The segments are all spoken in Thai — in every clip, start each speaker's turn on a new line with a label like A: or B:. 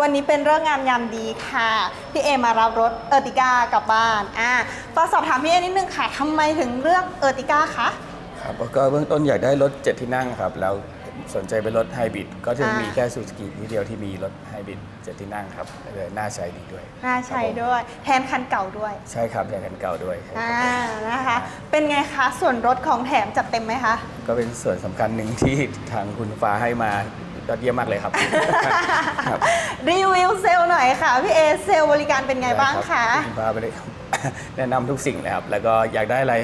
A: วันนี้เป็นเรื่องงามยามดีค่ะ พี่เอมารับรถเออร์ติก้ากลับบ้านอ่าก็สอบถามพี่เอนิดนึงค่ะทำไมถึงเลือกเออร์ติก้าคะ
B: ครับแล้วก็เบื้องต้นอยากได้รถ7ที่นั่งครับ แล้วสนใจเป็นรถไฮบริดก็จะ
A: อ่ามี
B: มีแค่ซูซูกิที่เดียวที่มีรถไฮบริด7ที่นั่งครับเลยน่าใช้ดีด้วย
A: น่าใช้
B: ครับผม
A: ด้วย แทนคันเก่าด้วย
B: ใช่ครับอย่างกันเก่าด้วยครับ
A: อ่านะคะ เป็นไงคะ ส่วนรถของแถมจัดเต็มไหมคะ
B: ก็เป็นส่วนสำคัญหนึ่งที่ทางคุณฟ้าให้มา ยอดเยี่ยมมากเลยครับ ครับ
A: รีวิวเซลล์หน่อยค่ะ พี่เอเซลล์บริการเป็นไงบ้างคะ
B: คุณฟ้าไปเลยแนะนำทุกสิ่งเลยครับ แล้วก็อยากได้อะไร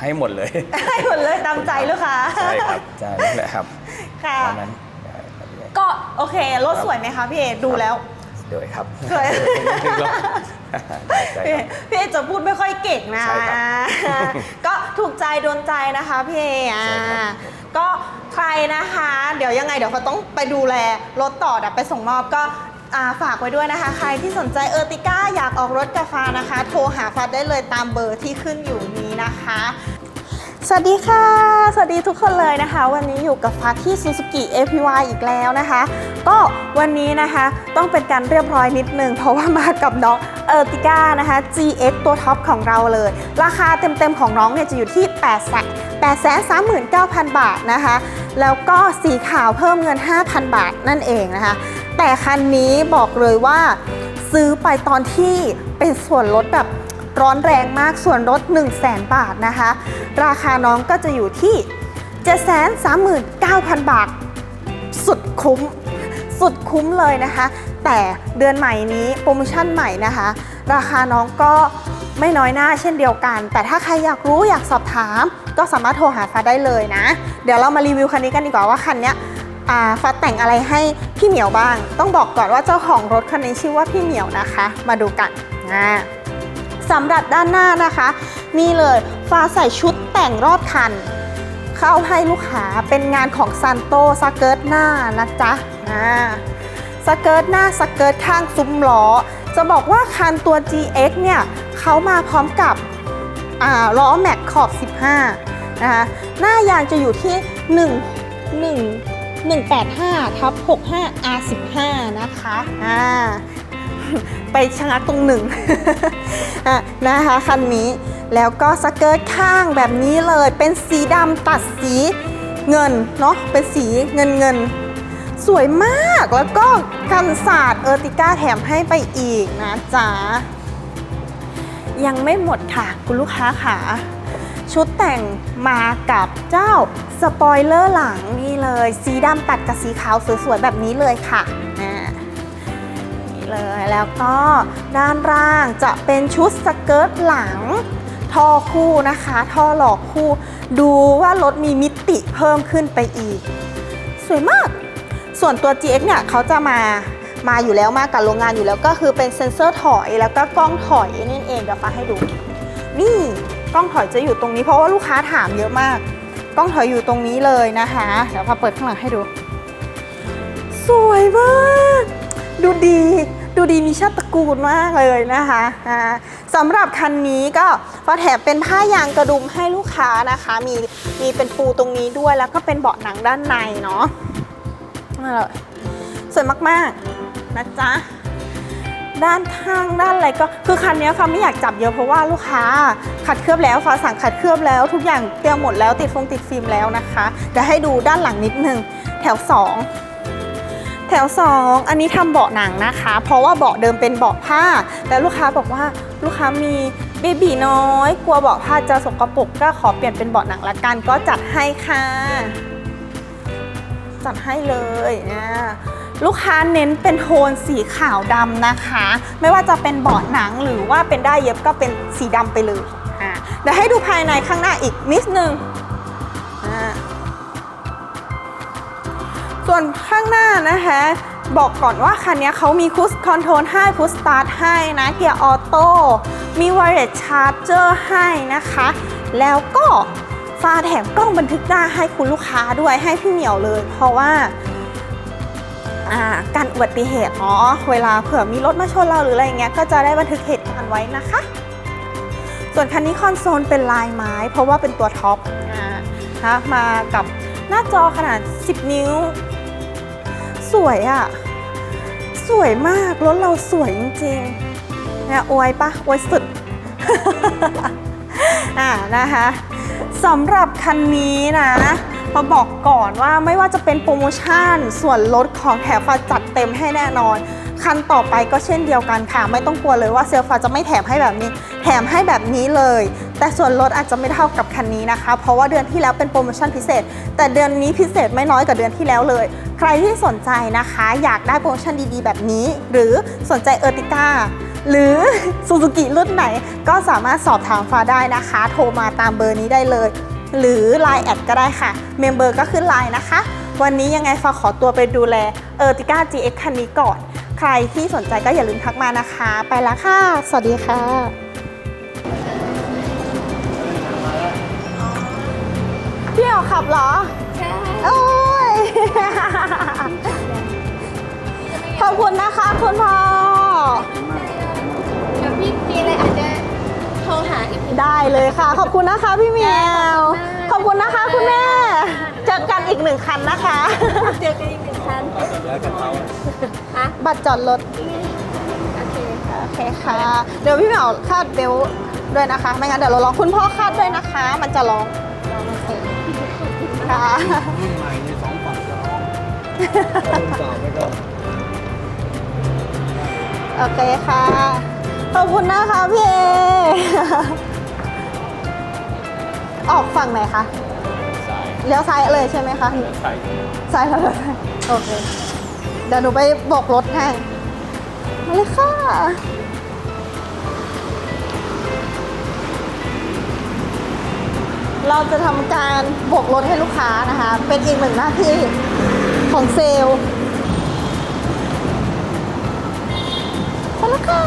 B: ให้หมดเลย
A: ให้หมดเลยตามใจลูกค้า
B: ใช่ครับใช่นั่นแหละครับ
A: ค่ะ
B: ตอนนั้นได้ครับพี่เอ
A: ก็โอเครถสวยไหมคะพี่เอดูแล้ว
B: ด้วยครับ
A: สวย
B: ใช่
A: พี่
B: ครับ
A: พี่เอจะพูดไม่ค่อยเก่งนะ
B: ใช่ครับ
A: ก็ถูกใจโดนใจนะคะพี่เออะ
B: ใช่ครับ
A: ก็ ใครนะคะ เดี๋ยวยังไงเดี๋ยวเขาต้องไปดูแลรถต่อดี๋ยวไปส่งมอบก็าฝากไว้ด้วยนะคะ ใครที่สนใจเออร์ติก้าอยากออกรถกับฟ้านะคะ โทรหาฟ้าได้เลยตามเบอร์ที่ขึ้นอยู่นี้นะคะ สวัสดีค่ะ สวัสดีทุกคนเลยนะคะ วันนี้อยู่กับฟ้าที่ Suzuki APY อีกแล้วนะคะ ก็วันนี้นะคะต้องเป็นการเรียบร้อยนิดนึงเพราะว่ามากับน้องเออร์ติก้านะคะ GX ตัวท็อปของเราเลย ราคาเต็มๆของน้องเนี่ยจะอยู่ที่8 8 3 9 0 0 0 บาทนะคะ แล้วก็สีขาวเพิ่มเงิน 5,000 บาทนั่นเองนะคะ แต่คันนี้บอกเลยว่าซื้อไปตอนที่เป็นส่วนลดแบบร้อนแรงมากส่วนลด 1 0 0 0 0แบาทนะคะ ราคาน้องก็จะอยู่ที่ 739,000 บาท สุดคุ้ม สุดคุ้มเลยนะคะ แต่เดือนใหม่นี้โปรโมชั่นใหม่นะคะ ราคาน้องก็ ไม่น้อยหน้าเช่นเดียวกัน แต่ถ้าใครอยากรู้อยากสอบถาม ก็สามารถโทรหาฟ้าได้เลยนะ เดี๋ยวเรามารีวิวคันนี้กันดีกว่าว่าคันนี้ฟ้าแต่งอะไรให้พี่เหมียวบ้าง ต้องบอกก่อนว่าเจ้าของรถคันนี้ชื่อว่าพี่เหมียวนะคะ มาดูกันนะสำหรับด้านหน้านะคะ นี่เลยฟ้าใส่ชุดแต่งรอบคัน เข้าให้ลูกค้าเป็นงานของซันโตสเกิร์ตหน้านะจ๊ะอ่าสเกิร์ตหน้าสเกิร์ตข้างซุ้มล้อ จะบอกว่าคันตัว GX เนี่ยเขามาพร้อมกับล้อแม็กขอบ 15 นะคะ หน้ายางจะอยู่ที่ 1 1 185ทับ65 R15 นะคะ อ่า ไปชะงักตรงหนึ่งนะคะคันนี้ แล้วก็สเกิร์ตข้างแบบนี้เลย เป็นสีดำตัดสีเงินเนาะ เป็นสีเงินเงิน สวยมากแล้วก็กันศาสตร์เออร์ติก้าแถมให้ไปอีกนะจ๊ะ ยังไม่หมดค่ะ คุณลูกค้าค่ะ ชุดแต่งมากับเจ้าสปอยเลอร์หลังนี่เลย สีดำตัดกับสีขาวสวยๆ แบบนี้เลยค่ะนี่เลยแล้วก็ด้านล่างจะเป็นชุดสเกิร์ตหลังท่อคู่นะคะ ท่อหลอกคู่ ดูว่ารถมีมิติเพิ่มขึ้นไปอีก สวยมาก ส่วนตัว GX เนี่ยเขาจะมามาอยู่แล้วมากับโรงงานอยู่แล้วก็คือเป็นเซ็นเซอร์ถอยแล้วก็กล้องถอยนั่นเองเดี๋ยวฟ้าให้ดู นี่กล้องถอยจะอยู่ตรงนี้เพราะว่าลูกค้าถามเยอะมาก กล้องถอยอยู่ตรงนี้เลยนะคะเดี๋ยวฟ้าเปิดข้างหลังให้ดู สวยมากดูดีดูดีมีชาติตระกูลมากเลยนะคะสำหรับคันนี้ก็ฟ้าแถมเป็นผ้ายางกระดุมให้ลูกค้านะคะ มีมีเป็นปูตรงนี้ด้วยแล้วก็เป็นเบาะหนังด้านในเนาะ นั่นแหละสวยมากๆนะจ๊ะด้านข้างด้านอะไรก็คือคันนี้ฟ้าไม่อยากจับเยอะเพราะว่าลูกค้าขัดเคลือบแล้วฟ้าสั่งขัดเคลือบแล้ว ทุกอย่างเตรียมหมดแล้วติดฟงติดฟิล์มแล้วนะคะเดี๋ยวให้ดูด้านหลังนิดนึงแถว 2แถว 2 อันนี้ทำเบาะหนังนะคะ เพราะว่าเบาะเดิมเป็นเบาะผ้า แต่ลูกค้าบอกว่าลูกค้ามีเบบีน้อย กลัวเบาะผ้าจะสกปรกก็ขอเปลี่ยนเป็นเบาะหนังละกันก็จัดให้ค่ะ จัดให้เลยนะลูกค้าเน้นเป็นโทนสีขาวดำนะคะ ไม่ว่าจะเป็นเบาะหนังหรือว่าเป็นได้เย็บก็เป็นสีดำไปเลยอะเดี๋ยวให้ดูภายในข้างหน้าอีกนิดนึงส่วนข้างหน้านะคะบอกก่อนว่าคันนี้เขามีคุชคอนโทรลให้พุชสตาร์ทให้นะ เกียร์ออโต้มีไวเลสชาร์จเจอร์ให้นะคะ แล้วก็ ฟ้าแถมกล้องบันทึกหน้าให้คุณลูกค้าด้วยให้พี่เหมียวเลย เพราะว่าการอุบัติเหตุเนาะเวลาเผื่อมีรถมาชนเราหรืออะไรเงี้ยก็จะได้บันทึกเหตุการณ์ไว้นะคะ ส่วนคันนี้คอนโซลเป็นลายไม้ เพราะว่าเป็นตัวท็อปอ่านะมากับหน้าจอขนาด 10 นิ้ว สวยอะ่ะ สวยมากรถเราสวยจริงๆนะอวยปะอวยสุดอ่านะคะ สำหรับคันนี้นะมาบอกก่อนว่าไม่ว่าจะเป็นโปรโมชั่น ส่วนลดของแถมฟ้าจัดเต็มให้แน่นอน คันต่อไปก็เช่นเดียวกันค่ะ ไม่ต้องกลัวเลยว่าเซลฟ้าจะไม่แถมให้แบบนี้ แถมให้แบบนี้เลย แต่ส่วนลดอาจจะไม่เท่ากับคันนี้นะคะ เพราะว่าเดือนที่แล้วเป็นโปรโมชั่นพิเศษ แต่เดือนนี้พิเศษไม่น้อยกว่าเดือนที่แล้วเลย ใครที่สนใจนะคะ อยากได้โปรโมชั่นดีๆ แบบนี้ หรือสนใจเออร์ติก้า หรือซูซูกิรุ่นไหน ก็สามารถสอบถามฟ้าได้นะคะ โทรมาตามเบอร์นี้ได้เลย หรือ Line แอดก็ได้ค่ะ เมมเบอร์ก็ขึ้น Line นะคะ วันนี้ยังไงฟ้าขอตัวไปดูแลเออร์ติก้า GX คันนี้ก่อน ใครที่สนใจก็อย่าลืมทักมานะคะ ไปแล้วค่ะ สวัสดีค่ะพี่เอาขับเหรอ
C: ใช่
A: โอ้ย ขอบคุณนะคะ เลยค่ะ ขอบคุณนะคะพี่เมียวขอบคุณนะคะคุณแม่ เจอกันอีกหนึ่งคันนะคะ
C: เจอกันอีกหนึ่งคันฮะ
A: บัตรจอดรถ
C: โอเค
A: โอเคค่ะ เดี๋ยวพี่เหมียวคาดเบลต์ด้วยนะคะ ไม่งั้นเดี๋ยวเราลองคุณพ่อคาดด้วยนะคะ มันจะร้องโอเคค่ะ
D: รุ่นใหม่ในสองฝั่งจะร้องรุ่นเก่าไม่ก็
A: โอเคค่ะ ขอบคุณนะคะพี่เอ ออกฝั่งไหนคะเลี้ยวซ้ายเลยใช่ไหมคะ
B: ใช่
A: ซ้ายแล้วเลยโอเคเดี๋ยวหนูไปโบกรถให้มาเลยค่ะเราจะทำการโบกรถให้ลูกค้านะคะ เป็นอีกหนึ่งหน้าที่ของเซลล์ไปแล้วค่ะ